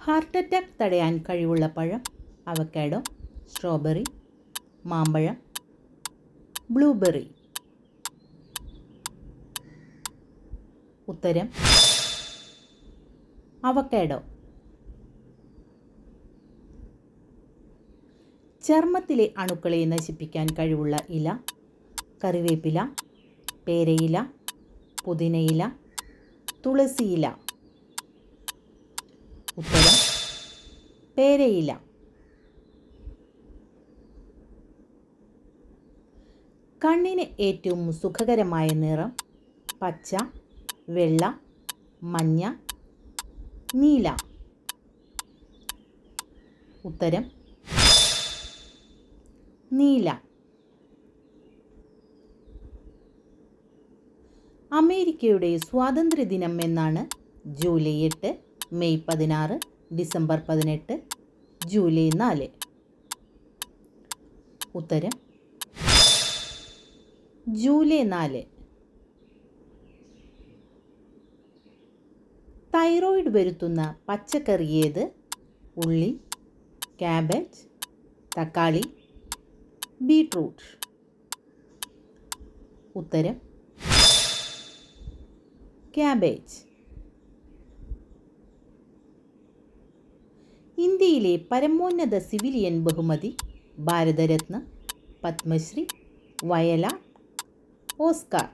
Heart attack തടയാൻ കഴിവുള്ള പഴം അവക്കാഡോ സ്ട്രോബെറി മാമ്പഴം ബ്ലൂബെറി. ഉത്തരം അവക്കാഡോ. ചർമ്മത്തിലെ അണുക്കളെ നശിപ്പിക്കാൻ കഴിവുള്ള ഇല കറിവേപ്പില പേരയില പുതിനയില തുളസിയില. ഉത്തരം പേരയില. കണ്ണിന് ഏറ്റവും സുഖകരമായ നിറം പച്ച വെള്ള മഞ്ഞ നീല. ഉത്തരം നീല. അമേരിക്കയുടെ സ്വാതന്ത്ര്യദിനം എന്നാണ് ജൂലൈ എട്ട് മെയ് പതിനാറ് ഡിസംബർ പതിനെട്ട് ജൂലൈ നാല്. ഉത്തരം ജൂലൈ നാല്. തൈറോയിഡ് വരുത്തുന്ന പച്ചക്കറി ഏത്? ഉള്ളി ക്യാബേജ് തക്കാളി ബീട്രൂട്ട്. ഉത്തരം ക്യാബേജ്. ഇന്ത്യയിലെ പരമോന്നത സിവിലിയൻ ബഹുമതി ഭാരതരത്ന പത്മശ്രീ വയല ഓസ്കാർ.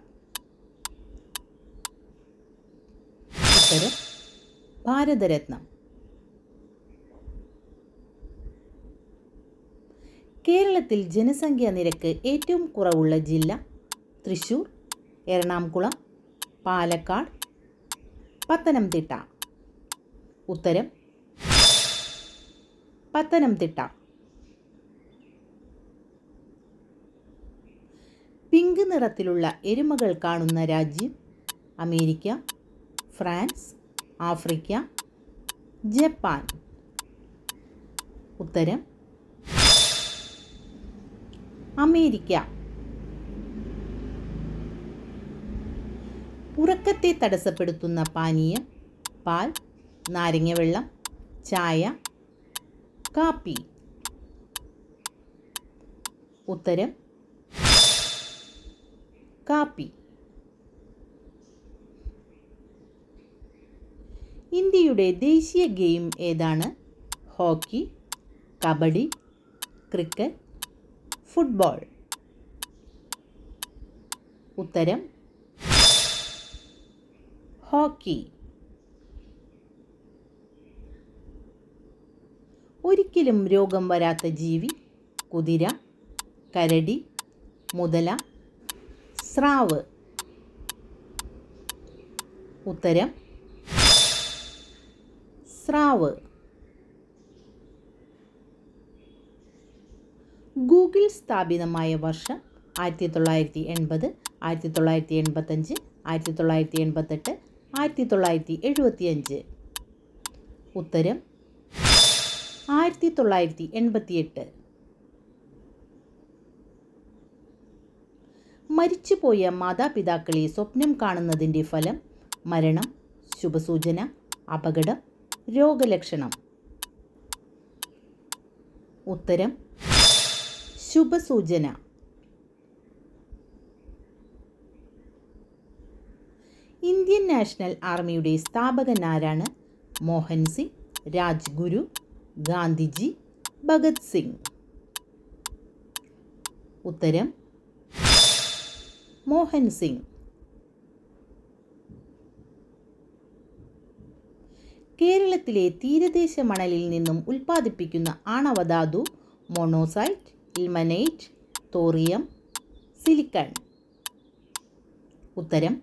ഭാരതരത്നം. കേരളത്തിൽ ജനസംഖ്യാ നിരക്ക് ഏറ്റവും കുറവുള്ള ജില്ല തൃശൂർ എറണാകുളം പാലക്കാട് പത്തനംതിട്ട. ഉത്തരം പത്തനംതിട്ട. പിങ്ക് നിറത്തിലുള്ള എരുമകൾ കാണുന്ന രാജ്യം അമേരിക്ക ഫ്രാൻസ് ആഫ്രിക്ക ജപ്പാൻ. ഉത്തരം അമേരിക്ക. ഉറക്കത്തെ തടസ്സപ്പെടുത്തുന്ന പാനീയം പാൽ നാരങ്ങവെള്ളം ചായ കാപ്പി. ഉത്തരം കാപ്പി. ഇന്ത്യയുടെ ദേശീയ ഗെയിം ഏതാണ്? Hockey kabaddi cricket football. ഉത്തരം ഹോക്കി. ഒരിക്കലും രോഗം വരാത്ത ജീവി കുതിര കരടി മുതല സ്രാവ്. ഉത്തരം സ്രാവ്. ഗൂഗിൾ സ്ഥാപിതമായ വർഷം ആയിരത്തി തൊള്ളായിരത്തി എൺപത് ആയിരത്തി തൊള്ളായിരത്തി എൺപത്തഞ്ച് ആയിരത്തി തൊള്ളായിരത്തി എൺപത്തെട്ട് ആയിരത്തി തൊള്ളായിരത്തി എഴുപത്തിയഞ്ച് ഉത്തരം ആയിരത്തി തൊള്ളായിരത്തി എൺപത്തിയെട്ട് മരിച്ചുപോയ മാതാപിതാക്കളെ സ്വപ്നം കാണുന്നതിന്റെ ഫലം മരണം ശുഭസൂചന അപകടം രോഗലക്ഷണം. ഉത്തരം ശുഭസൂചന. ഇന്ത്യൻ നാഷണൽ ആർമിയുടെ സ്ഥാപകനാരാണ് മോഹൻ സിംഗ് രാജ്ഗുരു ഗാന്ധിജി ഭഗത് സിംഗ്. ഉത്തരം മോഹൻ സിംഗ്. കേരളത്തിലെ തീരദേശ മണലിൽ നിന്നും ഉൽപ്പാദിപ്പിക്കുന്ന ആണവധാതു മോണോസൈറ്റ് ഇൽമനൈറ്റ് തോറിയം സിലിക്കൺ. ഉത്തരം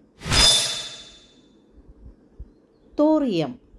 തോറിയം.